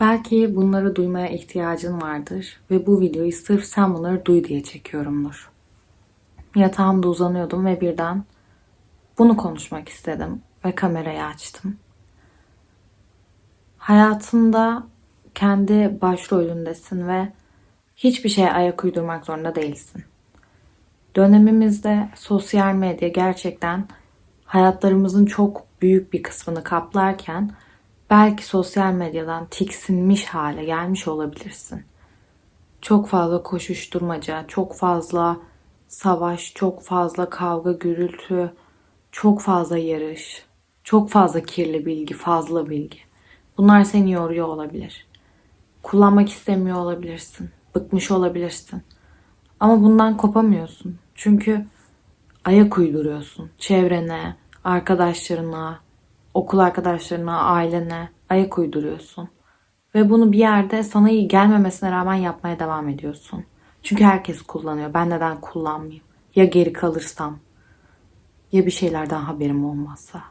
Belki bunları duymaya ihtiyacın vardır ve bu videoyu sırf sen bunları duy diye çekiyorumdur. Yatağımda uzanıyordum ve birden bunu konuşmak istedim ve kamerayı açtım. Hayatında kendi başrolündesin ve hiçbir şeye ayak uydurmak zorunda değilsin. Dönemimizde sosyal medya gerçekten hayatlarımızın çok büyük bir kısmını kaplarken belki sosyal medyadan tiksinmiş hale gelmiş olabilirsin. Çok fazla koşuşturmaca, çok fazla savaş, çok fazla kavga, gürültü, çok fazla yarış, çok fazla kirli bilgi, fazla bilgi. Bunlar seni yoruyor olabilir. Kullanmak istemiyor olabilirsin. Bıkmış olabilirsin. Ama bundan kopamıyorsun. Çünkü ayak uyduruyorsun. Çevrene, arkadaşlarına, okul arkadaşlarına, ailene ayak uyduruyorsun. Ve bunu bir yerde sana iyi gelmemesine rağmen yapmaya devam ediyorsun. Çünkü herkes kullanıyor. Ben neden kullanmayayım? Ya geri kalırsam? Ya bir şeylerden haberim olmazsa?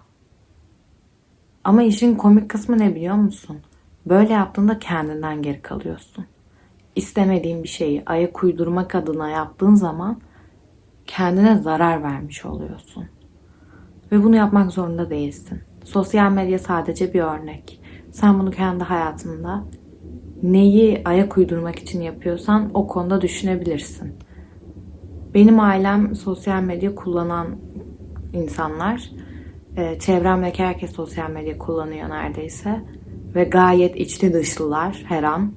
Ama işin komik kısmı ne biliyor musun? Böyle yaptığında kendinden geri kalıyorsun. İstemediğin bir şeyi ayak uydurmak adına yaptığın zaman kendine zarar vermiş oluyorsun. Ve bunu yapmak zorunda değilsin. Sosyal medya sadece bir örnek. Sen bunu kendi hayatında neyi ayak uydurmak için yapıyorsan o konuda düşünebilirsin. Benim ailem sosyal medya kullanan insanlar. Ee, çevremdeki herkes sosyal medya kullanıyor neredeyse. Ve gayet içli dışlılar her an.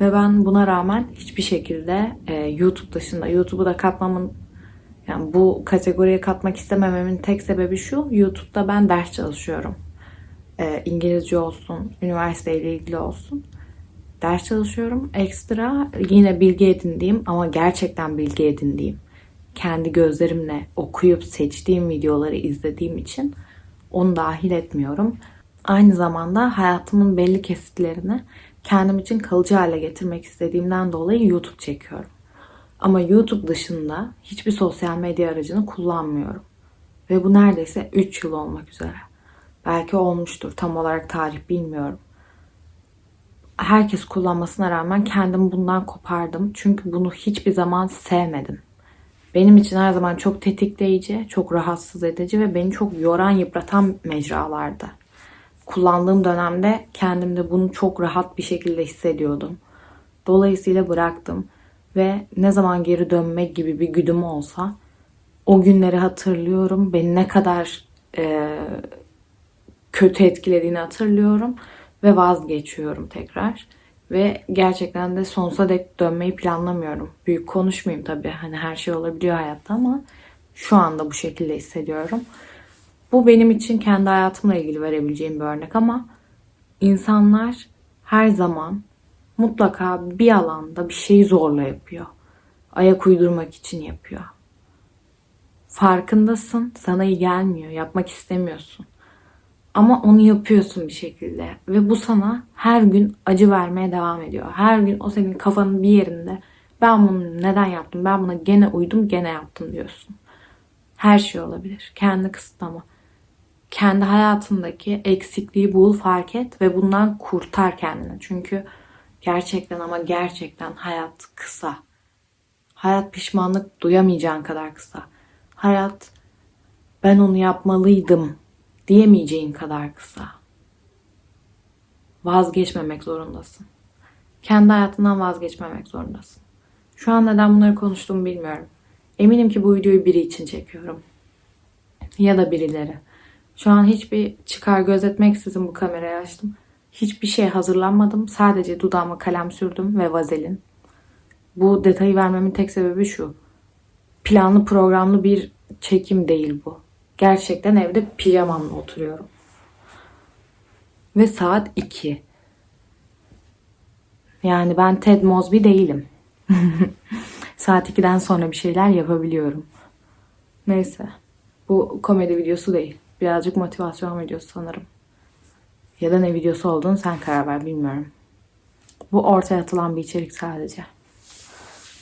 Ve ben buna rağmen hiçbir şekilde e, YouTube dışında, YouTube'u da katmamın yani bu kategoriye katmak istemememin tek sebebi şu. YouTube'da ben ders çalışıyorum. Ee, İngilizce olsun, üniversiteyle ilgili olsun. Ders çalışıyorum. Ekstra yine bilgi edindiğim ama gerçekten bilgi edindiğim, kendi gözlerimle okuyup seçtiğim videoları izlediğim için onu dahil etmiyorum. Aynı zamanda hayatımın belli kesitlerini kendim için kalıcı hale getirmek istediğimden dolayı YouTube çekiyorum. Ama YouTube dışında hiçbir sosyal medya aracını kullanmıyorum. Ve bu neredeyse 3 yıl olmak üzere. Belki olmuştur. Tam olarak tarih bilmiyorum. Herkes kullanmasına rağmen kendimi bundan kopardım. Çünkü bunu hiçbir zaman sevmedim. Benim için her zaman çok tetikleyici, çok rahatsız edici ve beni çok yoran, yıpratan mecralardı. Kullandığım dönemde kendimde bunu çok rahat bir şekilde hissediyordum. Dolayısıyla bıraktım ve ne zaman geri dönmek gibi bir güdüm olsa o günleri hatırlıyorum. Beni ne kadar e, kötü etkilediğini hatırlıyorum ve vazgeçiyorum tekrar. Ve gerçekten de sonsuza dek dönmeyi planlamıyorum. Büyük konuşmayayım tabii. Hani her şey olabiliyor hayatta ama şu anda bu şekilde hissediyorum. Bu benim için kendi hayatımla ilgili verebileceğim bir örnek ama insanlar her zaman mutlaka bir alanda bir şeyi zorla yapıyor. Ayak uydurmak için yapıyor. Farkındasın, sana iyi gelmiyor, yapmak istemiyorsun. Ama onu yapıyorsun bir şekilde ve bu sana her gün acı vermeye devam ediyor. Her gün o senin kafanın bir yerinde ben bunu neden yaptım, ben buna gene uydum, gene yaptım diyorsun. Her şey olabilir. Kendi kısıtlama. Kendi hayatındaki eksikliği bul, fark et ve bundan kurtar kendini. Çünkü Gerçekten ama gerçekten hayat kısa. Hayat pişmanlık duyamayacağın kadar kısa. Hayat ben onu yapmalıydım diyemeyeceğin kadar kısa. Vazgeçmemek zorundasın. Kendi hayatından vazgeçmemek zorundasın. Şu an neden bunları konuştuğumu bilmiyorum. Eminim ki bu videoyu biri için çekiyorum. Ya da birileri. Şu an hiçbir çıkar gözetmeksizin bu kamerayı açtım. Hiçbir şey hazırlanmadım. Sadece dudağıma kalem sürdüm ve vazelin. Bu detayı vermemin tek sebebi şu. Planlı programlı bir çekim değil bu. Gerçekten evde pijamamla oturuyorum. Ve saat 2. Yani ben Ted Mosby değilim. saat 2'den sonra bir şeyler yapabiliyorum. Neyse. Bu komedi videosu değil. Birazcık motivasyon videosu sanırım. Ya da ne videosu olduğunu sen karar ver bilmiyorum. Bu ortaya atılan bir içerik sadece.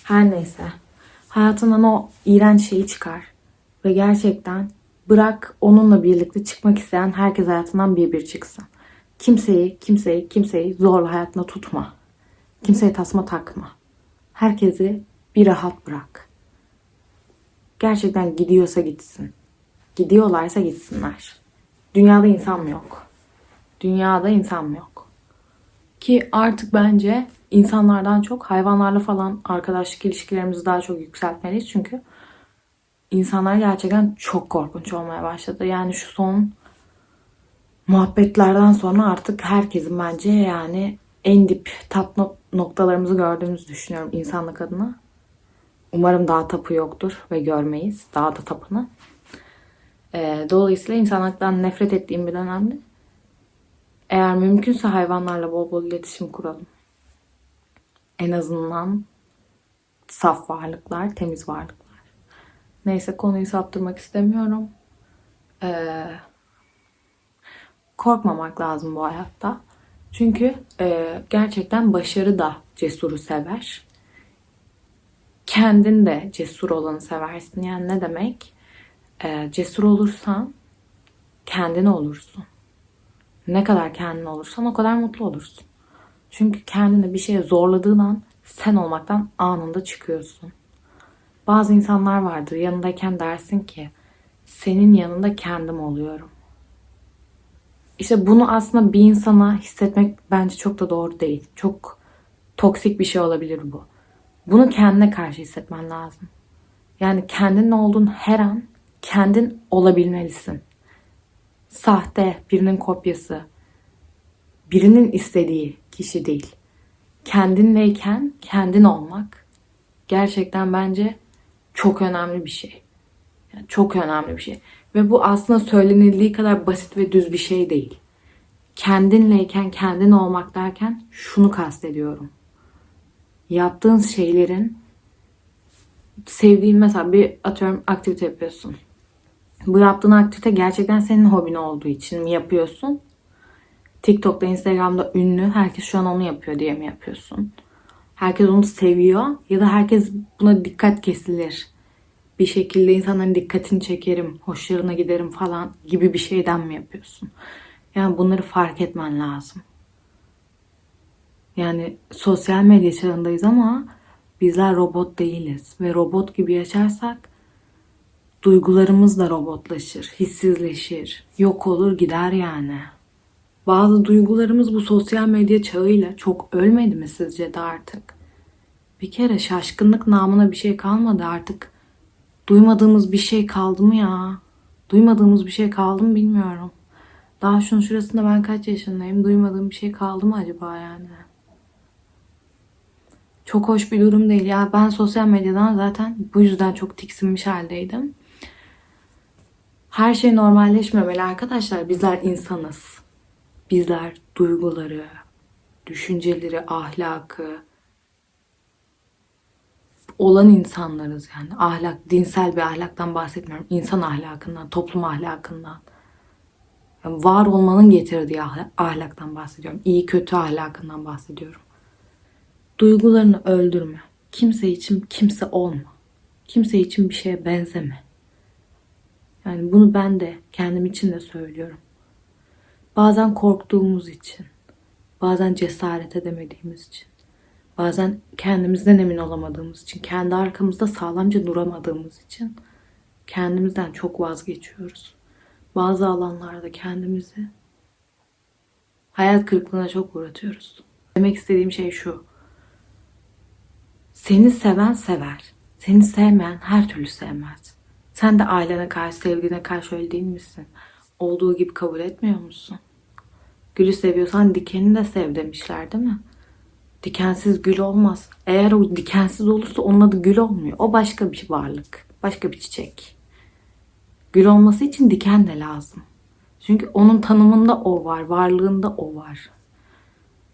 Her neyse. Hayatından o iğrenç şeyi çıkar. Ve gerçekten bırak onunla birlikte çıkmak isteyen herkes hayatından bir bir çıksın. Kimseyi, kimseyi, kimseyi zorla hayatına tutma. Kimseye tasma takma. Herkesi bir rahat bırak. Gerçekten gidiyorsa gitsin. Gidiyorlarsa gitsinler. Dünyada insan mı yok? Dünyada insan mı yok? Ki artık bence insanlardan çok hayvanlarla falan arkadaşlık ilişkilerimizi daha çok yükseltmeliyiz. Çünkü insanlar gerçekten çok korkunç olmaya başladı. Yani şu son muhabbetlerden sonra artık herkesin bence yani en dip tap no- noktalarımızı gördüğümüzü düşünüyorum insanlık adına. Umarım daha tapı yoktur ve görmeyiz daha da tapını. Ee, dolayısıyla insanlıktan nefret ettiğim bir dönemde eğer mümkünse hayvanlarla bol bol iletişim kuralım. En azından saf varlıklar, temiz varlıklar. Neyse konuyu saptırmak istemiyorum. Ee, korkmamak lazım bu hayatta. Çünkü e, gerçekten başarı da cesuru sever. Kendin de cesur olanı seversin. Yani ne demek? E, cesur olursan kendin olursun. Ne kadar kendin olursan o kadar mutlu olursun. Çünkü kendini bir şeye zorladığın an sen olmaktan anında çıkıyorsun. Bazı insanlar vardır yanındayken dersin ki senin yanında kendim oluyorum. İşte bunu aslında bir insana hissetmek bence çok da doğru değil. Çok toksik bir şey olabilir bu. Bunu kendine karşı hissetmen lazım. Yani kendin olduğun her an kendin olabilmelisin. Sahte, birinin kopyası, birinin istediği kişi değil. Kendinleyken kendin olmak gerçekten bence çok önemli bir şey. Yani çok önemli bir şey. Ve bu aslında söylenildiği kadar basit ve düz bir şey değil. Kendinleyken kendin olmak derken şunu kastediyorum. Yaptığın şeylerin sevdiğin mesela bir atıyorum aktivite yapıyorsun. Bu yaptığın aktivite gerçekten senin hobin olduğu için mi yapıyorsun? TikTok'ta, Instagram'da ünlü herkes şu an onu yapıyor diye mi yapıyorsun? Herkes onu seviyor ya da herkes buna dikkat kesilir bir şekilde insanların dikkatini çekerim, hoşlarına giderim falan gibi bir şeyden mi yapıyorsun? Yani bunları fark etmen lazım. Yani sosyal medya çağındayız ama bizler robot değiliz ve robot gibi yaşarsak duygularımız da robotlaşır, hissizleşir, yok olur gider yani. Bazı duygularımız bu sosyal medya çağıyla çok ölmedi mi sizce de artık? Bir kere şaşkınlık namına bir şey kalmadı artık Duymadığımız bir şey kaldı mı ya? Duymadığımız bir şey kaldı mı bilmiyorum. Daha şunun şurasında ben kaç yaşındayım? Duymadığım bir şey kaldı mı acaba yani? Çok hoş bir durum değil. Ya ben sosyal medyadan zaten bu yüzden çok tiksinmiş haldeydim. Her şey normalleşmemeli arkadaşlar. Bizler insanız. Bizler duyguları, düşünceleri, ahlakı, olan insanlarız yani. Ahlak, dinsel bir ahlaktan bahsetmiyorum. İnsan ahlakından, toplum ahlakından. Yani var olmanın getirdiği ahlaktan bahsediyorum. İyi kötü ahlakından bahsediyorum. Duygularını öldürme. Kimse için kimse olma. Kimse için bir şeye benzeme. Yani bunu ben de kendim için de söylüyorum. Bazen korktuğumuz için, bazen cesaret edemediğimiz için, Bazen kendimizden emin olamadığımız için, kendi arkamızda sağlamca duramadığımız için kendimizden çok vazgeçiyoruz. Bazı alanlarda kendimizi hayal kırıklığına çok uğratıyoruz. Demek istediğim şey şu. Seni seven sever. Seni sevmeyen her türlü sevmez. Sen de ailene karşı, sevgine karşı öyle değil misin? Olduğu gibi kabul etmiyor musun? Gülü seviyorsan dikeni de sev demişler değil mi? Dikensiz gül olmaz. Eğer o dikensiz olursa onun adı gül olmuyor. O başka bir varlık. Başka bir çiçek. Gül olması için diken de lazım. Çünkü onun tanımında o var. Varlığında o var.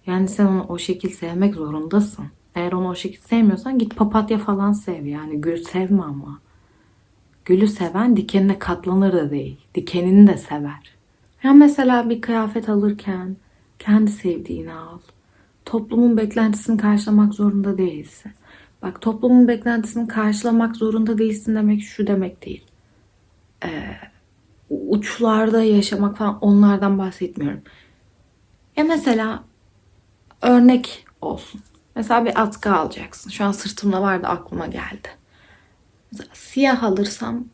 Yani sen onu o şekil sevmek zorundasın. Eğer onu o şekil sevmiyorsan git papatya falan sev. Yani gül sevme ama. Gülü seven dikenine katlanır da değil. Dikenini de sever. Ya mesela bir kıyafet alırken kendi sevdiğini al toplumun beklentisini karşılamak zorunda değilsin. Bak toplumun beklentisini karşılamak zorunda değilsin demek şu demek değil. Ee, uçlarda yaşamak falan onlardan bahsetmiyorum. Ya mesela örnek olsun. Mesela bir atkı alacaksın. Şu an sırtımda vardı aklıma geldi. Siyah alırsam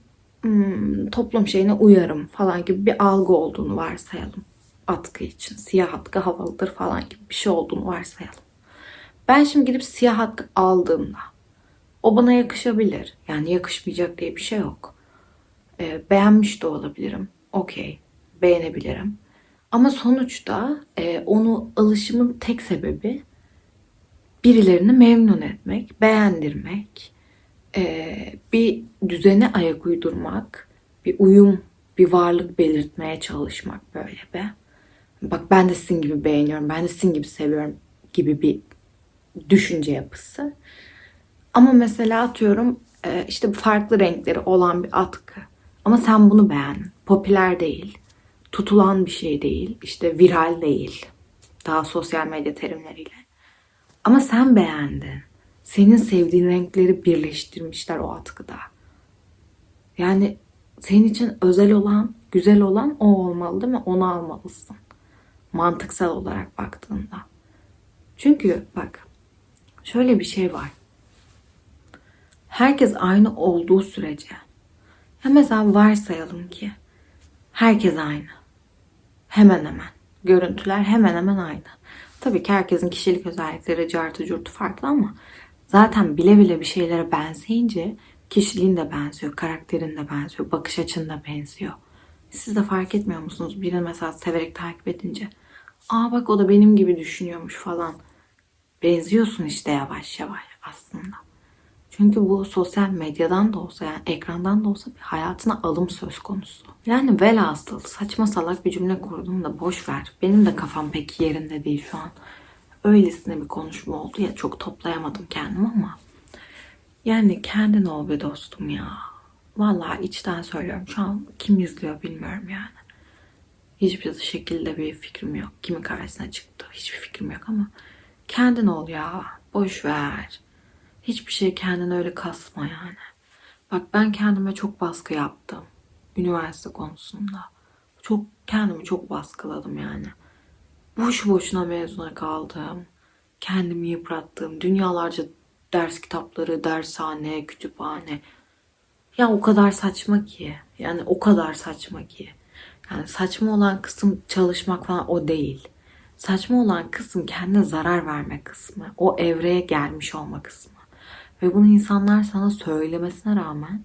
hmm, toplum şeyine uyarım falan gibi bir algı olduğunu varsayalım. Atkı için. Siyah atkı havalıdır falan gibi bir şey olduğunu varsayalım. Ben şimdi gidip siyah atkı aldığımda o bana yakışabilir. Yani yakışmayacak diye bir şey yok. Ee, beğenmiş de olabilirim. Okey. Beğenebilirim. Ama sonuçta e, onu alışımın tek sebebi birilerini memnun etmek, beğendirmek, e, bir düzene ayak uydurmak, bir uyum, bir varlık belirtmeye çalışmak böyle be. Bak ben de sizin gibi beğeniyorum, ben de sizin gibi seviyorum gibi bir düşünce yapısı. Ama mesela atıyorum e, işte farklı renkleri olan bir atkı. Ama sen bunu beğen. Popüler değil. Tutulan bir şey değil. işte viral değil. Daha sosyal medya terimleriyle. Ama sen beğendin. Senin sevdiğin renkleri birleştirmişler o atkıda. Yani senin için özel olan, güzel olan o olmalı değil mi? Onu almalısın. Mantıksal olarak baktığında. Çünkü bak şöyle bir şey var. Herkes aynı olduğu sürece ya mesela varsayalım ki herkes aynı. Hemen hemen. Görüntüler hemen hemen aynı. Tabii ki herkesin kişilik özellikleri cartı curtu farklı ama zaten bile bile bir şeylere benzeyince kişiliğin de benziyor, karakterin de benziyor, bakış açın da benziyor. Siz de fark etmiyor musunuz? Birini mesela severek takip edince aa bak o da benim gibi düşünüyormuş falan. Benziyorsun işte yavaş yavaş aslında. Çünkü bu sosyal medyadan da olsa yani ekrandan da olsa bir hayatına alım söz konusu. Yani velhasıl saçma salak bir cümle kurdum da boş ver. Benim de kafam pek yerinde değil şu an. Öylesine bir konuşma oldu ya çok toplayamadım kendimi ama. Yani kendin ol be dostum ya. Vallahi içten söylüyorum. Şu an kim izliyor bilmiyorum yani. Hiçbir şekilde bir fikrim yok. Kimin karşısına çıktı hiçbir fikrim yok ama kendin ol ya. Boş ver. Hiçbir şey kendini öyle kasma yani. Bak ben kendime çok baskı yaptım. Üniversite konusunda. Çok kendimi çok baskıladım yani. Boş boşuna mezuna kaldım. Kendimi yıprattım. Dünyalarca ders kitapları, dershane, kütüphane. Ya o kadar saçma ki. Yani o kadar saçma ki. Yani saçma olan kısım çalışmak falan o değil. Saçma olan kısım kendine zarar verme kısmı. O evreye gelmiş olma kısmı. Ve bunu insanlar sana söylemesine rağmen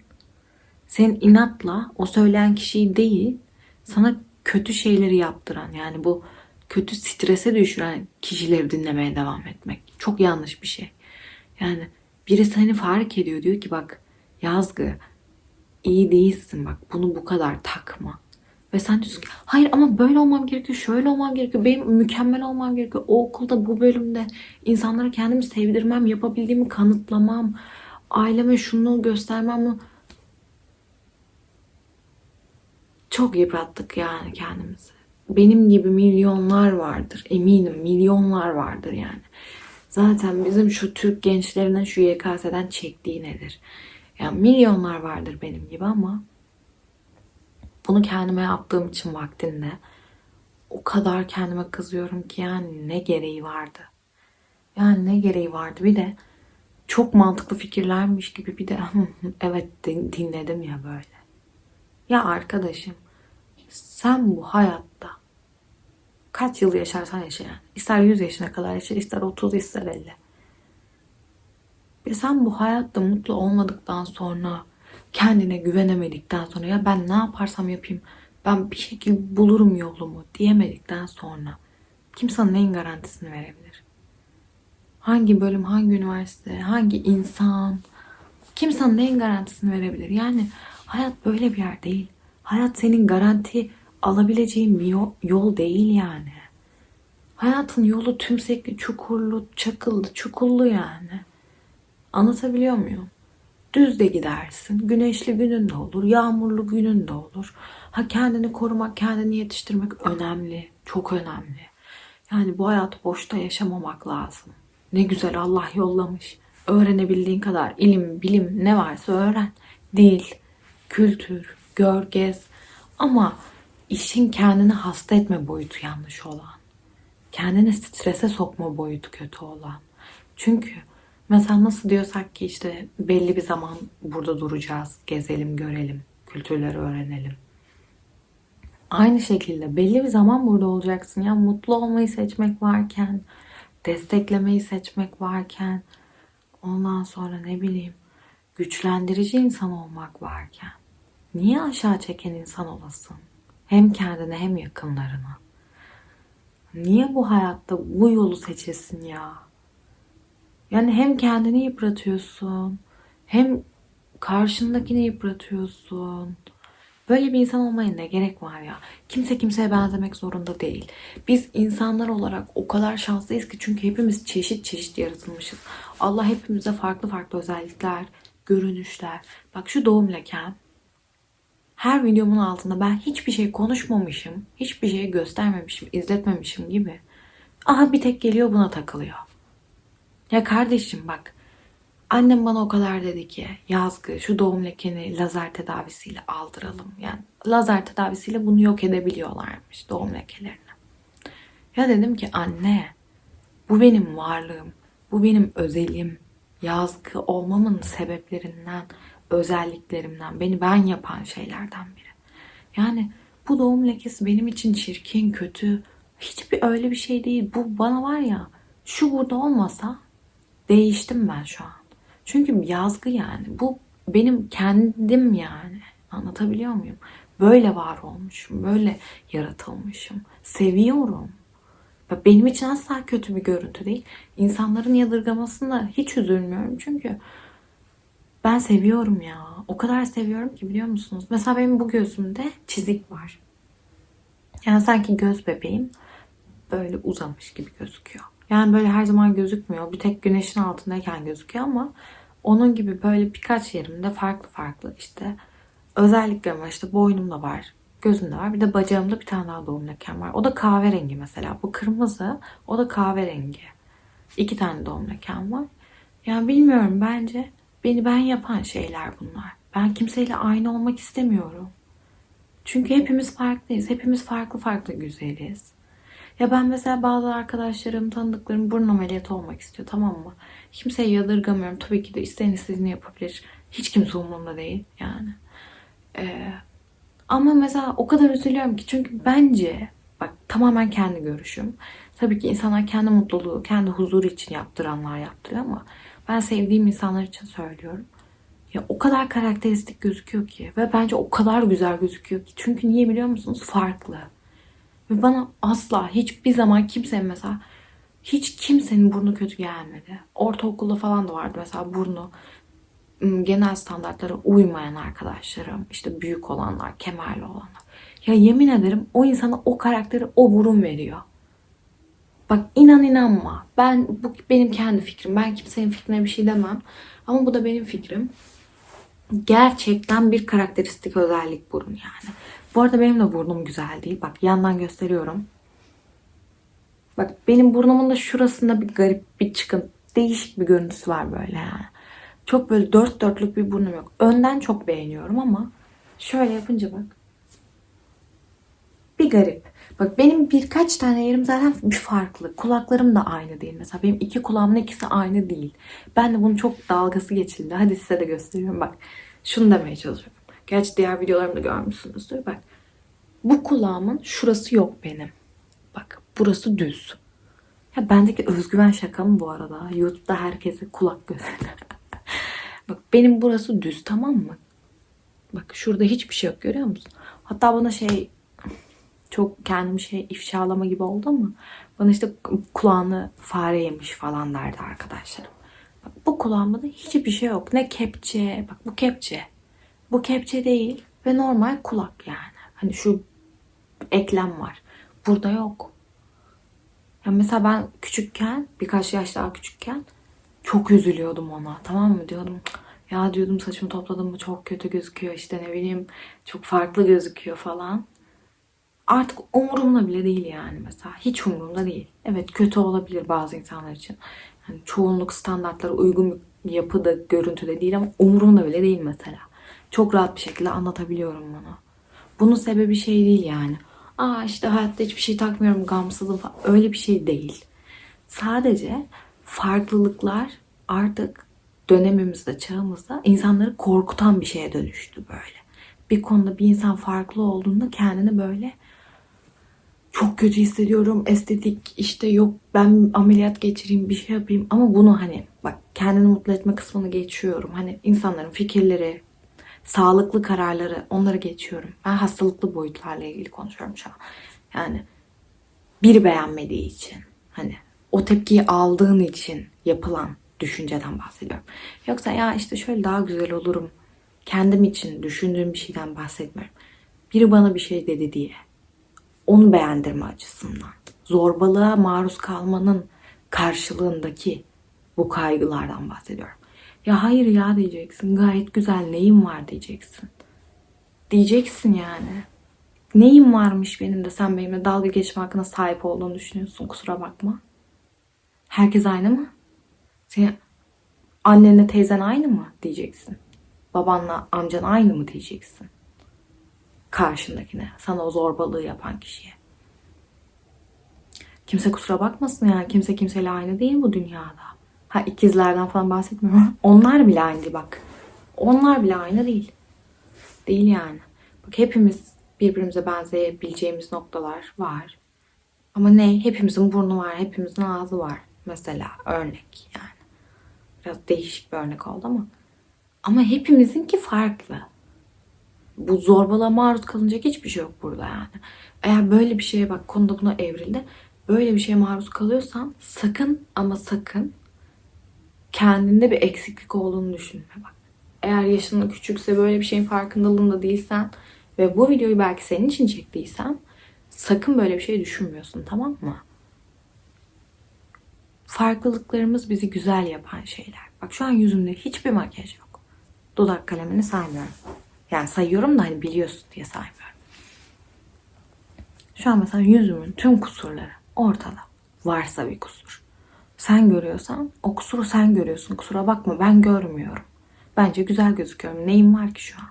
senin inatla o söyleyen kişiyi değil sana kötü şeyleri yaptıran yani bu kötü strese düşüren kişileri dinlemeye devam etmek. Çok yanlış bir şey. Yani biri seni fark ediyor diyor ki bak Yazgı iyi değilsin bak bunu bu kadar takma. Ve sen diyorsun ki hayır ama böyle olmam gerekiyor, şöyle olmam gerekiyor, benim mükemmel olmam gerekiyor. O okulda bu bölümde insanlara kendimi sevdirmem, yapabildiğimi kanıtlamam, aileme şunu göstermem. Çok yıprattık yani kendimizi. Benim gibi milyonlar vardır. Eminim milyonlar vardır yani. Zaten bizim şu Türk gençlerinin şu YKS'den çektiği nedir? Yani milyonlar vardır benim gibi ama bunu kendime yaptığım için vaktinde o kadar kendime kızıyorum ki yani ne gereği vardı. Yani ne gereği vardı. Bir de çok mantıklı fikirlermiş gibi bir de evet dinledim ya böyle. Ya arkadaşım sen bu hayatta kaç yıl yaşarsan yaşa yani. İster 100 yaşına kadar yaşa, ister 30, ister 50. Ve sen bu hayatta mutlu olmadıktan sonra kendine güvenemedikten sonra ya ben ne yaparsam yapayım ben bir şekilde bulurum yolumu diyemedikten sonra kim sana neyin garantisini verebilir? Hangi bölüm, hangi üniversite, hangi insan kim sana neyin garantisini verebilir? Yani hayat böyle bir yer değil. Hayat senin garanti alabileceğin bir yol değil yani. Hayatın yolu tümsekli, çukurlu, çakıllı, çukullu yani. Anlatabiliyor muyum? Düz de gidersin. Güneşli günün de olur, yağmurlu günün de olur. Ha kendini korumak, kendini yetiştirmek önemli. Çok önemli. Yani bu hayatı boşta yaşamamak lazım. Ne güzel Allah yollamış. Öğrenebildiğin kadar ilim, bilim ne varsa öğren. Dil, kültür, gör, gez. Ama işin kendini hasta etme boyutu yanlış olan. kendini strese sokma boyutu kötü olan. Çünkü mesela nasıl diyorsak ki işte belli bir zaman burada duracağız, gezelim, görelim, kültürleri öğrenelim. Aynı şekilde belli bir zaman burada olacaksın. Ya mutlu olmayı seçmek varken, desteklemeyi seçmek varken, ondan sonra ne bileyim güçlendirici insan olmak varken niye aşağı çeken insan olasın? Hem kendine hem yakınlarına. Niye bu hayatta bu yolu seçesin ya? Yani hem kendini yıpratıyorsun, hem karşındakini yıpratıyorsun. Böyle bir insan olmaya ne gerek var ya? Kimse kimseye benzemek zorunda değil. Biz insanlar olarak o kadar şanslıyız ki çünkü hepimiz çeşit çeşit yaratılmışız. Allah hepimize farklı farklı özellikler, görünüşler. Bak şu doğum leken. Her videomun altında ben hiçbir şey konuşmamışım, hiçbir şey göstermemişim, izletmemişim gibi. Aha bir tek geliyor buna takılıyor. Ya kardeşim bak Annem bana o kadar dedi ki yazgı şu doğum lekeni lazer tedavisiyle aldıralım. Yani lazer tedavisiyle bunu yok edebiliyorlarmış doğum lekelerini. Ya dedim ki anne bu benim varlığım. Bu benim özelim. Yazgı olmamın sebeplerinden, özelliklerimden, beni ben yapan şeylerden biri. Yani bu doğum lekesi benim için çirkin, kötü. Hiçbir öyle bir şey değil. Bu bana var ya şu burada olmasa değiştim ben şu an. Çünkü yazgı yani. Bu benim kendim yani. Anlatabiliyor muyum? Böyle var olmuşum. Böyle yaratılmışım. Seviyorum. Benim için asla kötü bir görüntü değil. İnsanların yadırgamasına hiç üzülmüyorum. Çünkü ben seviyorum ya. O kadar seviyorum ki biliyor musunuz? Mesela benim bu gözümde çizik var. Yani sanki göz bebeğim böyle uzamış gibi gözüküyor. Yani böyle her zaman gözükmüyor. Bir tek güneşin altındayken gözüküyor ama onun gibi böyle birkaç yerimde farklı farklı işte özelliklerim var. İşte boynumda var, gözümde var. Bir de bacağımda bir tane daha doğum lekem var. O da kahverengi mesela. Bu kırmızı, o da kahverengi. İki tane doğum lekem var. Yani bilmiyorum bence beni ben yapan şeyler bunlar. Ben kimseyle aynı olmak istemiyorum. Çünkü hepimiz farklıyız. Hepimiz farklı farklı güzeliz. Ya ben mesela bazı arkadaşlarım, tanıdıklarım burun ameliyatı olmak istiyor tamam mı? Kimseyi yadırgamıyorum. Tabii ki de isteyen istediğini yapabilir. Hiç kimse umurumda değil yani. Ee, ama mesela o kadar üzülüyorum ki çünkü bence bak tamamen kendi görüşüm. Tabii ki insanlar kendi mutluluğu, kendi huzuru için yaptıranlar yaptırıyor ama ben sevdiğim insanlar için söylüyorum. Ya o kadar karakteristik gözüküyor ki ve bence o kadar güzel gözüküyor ki. Çünkü niye biliyor musunuz? Farklı. Ve bana asla hiçbir zaman kimse mesela hiç kimsenin burnu kötü gelmedi. Ortaokulda falan da vardı mesela burnu genel standartlara uymayan arkadaşlarım. işte büyük olanlar, kemerli olanlar. Ya yemin ederim o insana o karakteri o burun veriyor. Bak inan inanma. Ben bu benim kendi fikrim. Ben kimsenin fikrine bir şey demem. Ama bu da benim fikrim. Gerçekten bir karakteristik özellik burun yani. Bu arada benim de burnum güzel değil. Bak yandan gösteriyorum. Bak benim burnumun da şurasında bir garip bir çıkın. Değişik bir görüntüsü var böyle yani. Çok böyle dört dörtlük bir burnum yok. Önden çok beğeniyorum ama şöyle yapınca bak. Bir garip. Bak benim birkaç tane yerim zaten bir farklı. Kulaklarım da aynı değil. Mesela benim iki kulağımın ikisi aynı değil. Ben de bunun çok dalgası geçildi. Hadi size de göstereyim bak. Şunu demeye çalışıyorum. Gerçi diğer videolarımda görmüşsünüzdür. Bak. Bu kulağımın şurası yok benim. Bak burası düz. Ya bendeki özgüven şaka mı bu arada? YouTube'da herkese kulak göz. Bak benim burası düz tamam mı? Bak şurada hiçbir şey yok görüyor musun? Hatta bana şey çok kendimi şey ifşalama gibi oldu ama bana işte kulağını fare yemiş falan derdi arkadaşlarım. Bak bu kulağımda da hiçbir şey yok. Ne kepçe. Bak bu kepçe. Bu kepçe değil ve normal kulak yani. Hani şu eklem var. Burada yok. Ya mesela ben küçükken, birkaç yaş daha küçükken çok üzülüyordum ona. Tamam mı? Diyordum ya diyordum saçımı topladım mı çok kötü gözüküyor işte ne bileyim çok farklı gözüküyor falan. Artık umurumda bile değil yani mesela. Hiç umurumda değil. Evet kötü olabilir bazı insanlar için. Yani çoğunluk standartlara uygun bir yapıda, görüntüde değil ama umurumda bile değil mesela. Çok rahat bir şekilde anlatabiliyorum bunu. Bunun sebebi şey değil yani. aa işte hayatta hiçbir şey takmıyorum gamsızım falan. Öyle bir şey değil. Sadece farklılıklar artık dönemimizde, çağımızda insanları korkutan bir şeye dönüştü böyle. Bir konuda bir insan farklı olduğunda kendini böyle çok kötü hissediyorum. Estetik işte yok ben ameliyat geçireyim bir şey yapayım. Ama bunu hani bak kendini mutlu etme kısmını geçiyorum. Hani insanların fikirleri, sağlıklı kararları onları geçiyorum. Ben hastalıklı boyutlarla ilgili konuşuyorum şu an. Yani biri beğenmediği için hani o tepkiyi aldığın için yapılan düşünceden bahsediyorum. Yoksa ya işte şöyle daha güzel olurum. Kendim için düşündüğüm bir şeyden bahsetmiyorum. Biri bana bir şey dedi diye onu beğendirme açısından. Zorbalığa maruz kalmanın karşılığındaki bu kaygılardan bahsediyorum. Ya hayır ya diyeceksin. Gayet güzel neyim var diyeceksin. Diyeceksin yani. Neyim varmış benim de sen benimle dalga geçme hakkına sahip olduğunu düşünüyorsun. Kusura bakma. Herkes aynı mı? Senin annenle teyzen aynı mı diyeceksin. Babanla amcan aynı mı diyeceksin karşındakine, sana o zorbalığı yapan kişiye. Kimse kusura bakmasın yani. Kimse kimseyle aynı değil bu dünyada. Ha ikizlerden falan bahsetmiyorum. Onlar bile aynı değil bak. Onlar bile aynı değil. Değil yani. Bak hepimiz birbirimize benzeyebileceğimiz noktalar var. Ama ne? Hepimizin burnu var, hepimizin ağzı var. Mesela örnek yani. Biraz değişik bir örnek oldu ama. Ama hepimizinki farklı bu zorbalığa maruz kalınacak hiçbir şey yok burada yani. Eğer böyle bir şeye bak konuda buna evrildi. Böyle bir şeye maruz kalıyorsan sakın ama sakın kendinde bir eksiklik olduğunu düşünme bak. Eğer yaşın küçükse böyle bir şeyin farkındalığında değilsen ve bu videoyu belki senin için çektiysem sakın böyle bir şey düşünmüyorsun tamam mı? Farklılıklarımız bizi güzel yapan şeyler. Bak şu an yüzümde hiçbir makyaj yok. Dudak kalemini saymıyorum. Yani sayıyorum da hani biliyorsun diye saymıyorum. Şu an mesela yüzümün tüm kusurları ortada. Varsa bir kusur. Sen görüyorsan o kusuru sen görüyorsun. Kusura bakma ben görmüyorum. Bence güzel gözüküyorum. Neyim var ki şu an?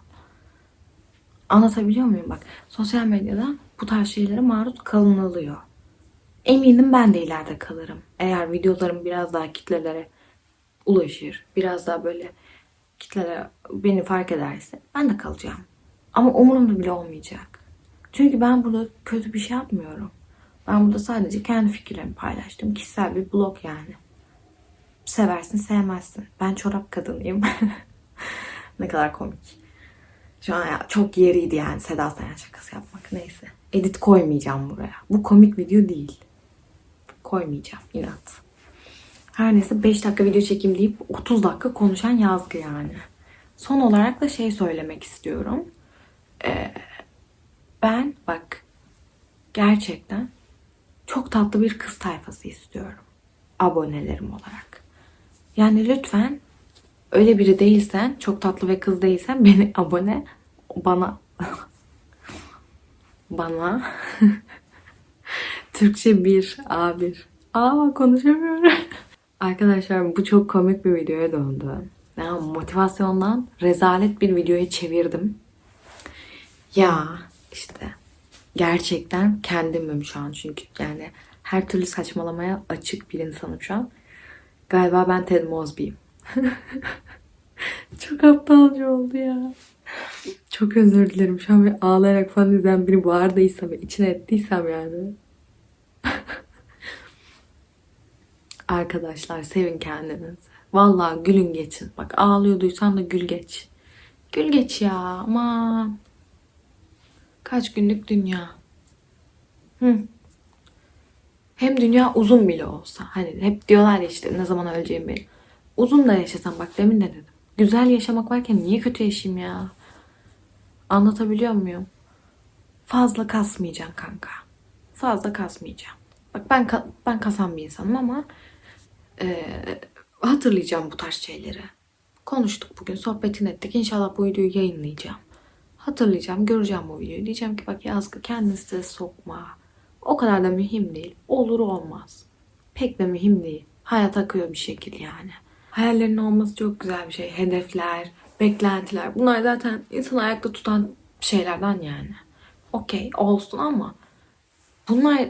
Anlatabiliyor muyum? Bak sosyal medyada bu tarz şeylere maruz kalınılıyor. Eminim ben de ileride kalırım. Eğer videolarım biraz daha kitlelere ulaşır. Biraz daha böyle kitleler beni fark ederse ben de kalacağım. Ama umurumda bile olmayacak. Çünkü ben burada kötü bir şey yapmıyorum. Ben burada sadece kendi fikirlerimi paylaştım. Kişisel bir blog yani. Seversin sevmezsin. Ben çorap kadınıyım. ne kadar komik. Şu an ya çok yeriydi yani Seda Sayan şakası yapmak. Neyse. Edit koymayacağım buraya. Bu komik video değil. Koymayacağım. inat. Her neyse 5 dakika video çekeyim deyip 30 dakika konuşan yazgı yani. Son olarak da şey söylemek istiyorum. Ee, ben bak gerçekten çok tatlı bir kız tayfası istiyorum. Abonelerim olarak. Yani lütfen öyle biri değilsen, çok tatlı ve kız değilsen beni abone bana bana Türkçe bir A1. Aa konuşamıyorum. Arkadaşlar bu çok komik bir videoya döndü. Yani motivasyondan rezalet bir videoya çevirdim. Ya işte gerçekten kendimim şu an çünkü yani her türlü saçmalamaya açık bir insanım şu an. Galiba ben Ted Mosby'yim. çok aptalca oldu ya. Çok özür dilerim. Şu an bir ağlayarak falan izleyen biri bağırdıysam ve içine ettiysem yani. Arkadaşlar sevin kendinizi. Vallahi gülün geçin. Bak ağlıyorduysan da gül geç. Gül geç ya aman. Kaç günlük dünya. Hı. Hem dünya uzun bile olsa. Hani hep diyorlar ya işte ne zaman öleceğim belli. Uzun da yaşasam bak demin de dedim. Güzel yaşamak varken niye kötü yaşayayım ya? Anlatabiliyor muyum? Fazla kasmayacaksın kanka. Fazla kasmayacağım. Bak ben ben kasan bir insanım ama e, hatırlayacağım bu tarz şeyleri. Konuştuk bugün, sohbetin ettik. İnşallah bu videoyu yayınlayacağım. Hatırlayacağım, göreceğim bu videoyu. Diyeceğim ki bak Yazgı kendini stres sokma. O kadar da mühim değil. Olur olmaz. Pek de mühim değil. Hayat akıyor bir şekil yani. Hayallerin olması çok güzel bir şey. Hedefler, beklentiler. Bunlar zaten insan ayakta tutan şeylerden yani. Okey olsun ama Bunlar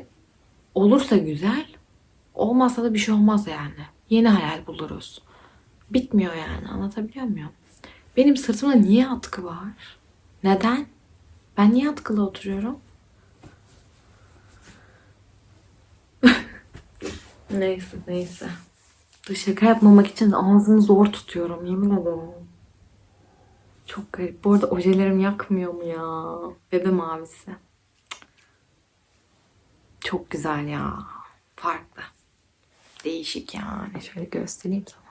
olursa güzel, olmazsa da bir şey olmaz yani. Yeni hayal buluruz. Bitmiyor yani anlatabiliyor muyum? Benim sırtımda niye atkı var? Neden? Ben niye atkılı oturuyorum? neyse neyse. Şaka yapmamak için ağzımı zor tutuyorum yemin ederim. Çok garip. Bu arada ojelerim yakmıyor mu ya? Bebe mavisi. Çok güzel ya. Farklı. Değişik yani. Şöyle göstereyim sana.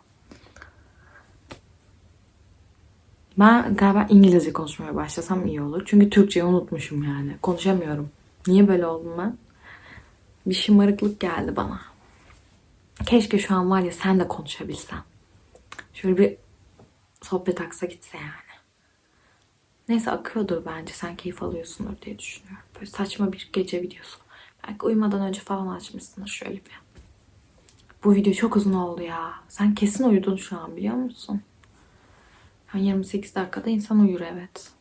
Ben galiba İngilizce konuşmaya başlasam iyi olur. Çünkü Türkçeyi unutmuşum yani. Konuşamıyorum. Niye böyle oldum ben? Bir şımarıklık geldi bana. Keşke şu an var ya sen de konuşabilsen. Şöyle bir sohbet aksa gitse yani. Neyse akıyordur bence. Sen keyif alıyorsundur diye düşünüyorum. Böyle saçma bir gece videosu. Belki uyumadan önce falan açmışsındır şöyle bir. Bu video çok uzun oldu ya. Sen kesin uyudun şu an biliyor musun? Yani 28 dakikada insan uyur evet.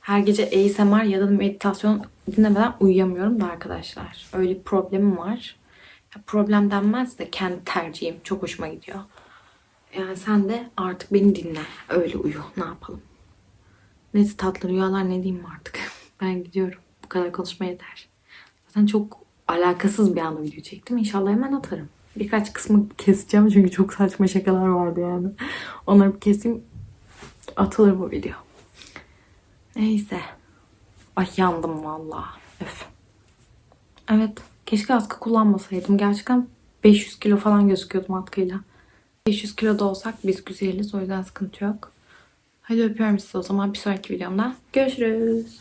Her gece ASMR ya da meditasyon dinlemeden uyuyamıyorum da arkadaşlar. Öyle bir problemim var. Ya problem denmez de kendi tercihim. Çok hoşuma gidiyor. Yani sen de artık beni dinle. Öyle uyu. Ne yapalım? Neyse tatlı rüyalar ne diyeyim artık. Ben gidiyorum. Bu kadar konuşma yeter. Zaten çok alakasız bir anda video çektim. İnşallah hemen atarım. Birkaç kısmı keseceğim çünkü çok saçma şakalar vardı yani. Onları bir keseyim. Atılır bu video. Neyse. Ay yandım valla. Öf. Evet. Keşke askı kullanmasaydım. Gerçekten 500 kilo falan gözüküyordum atkıyla. 500 kiloda olsak biz güzeliz. O yüzden sıkıntı yok. Hadi öpüyorum sizi o zaman bir sonraki videomda. Görüşürüz.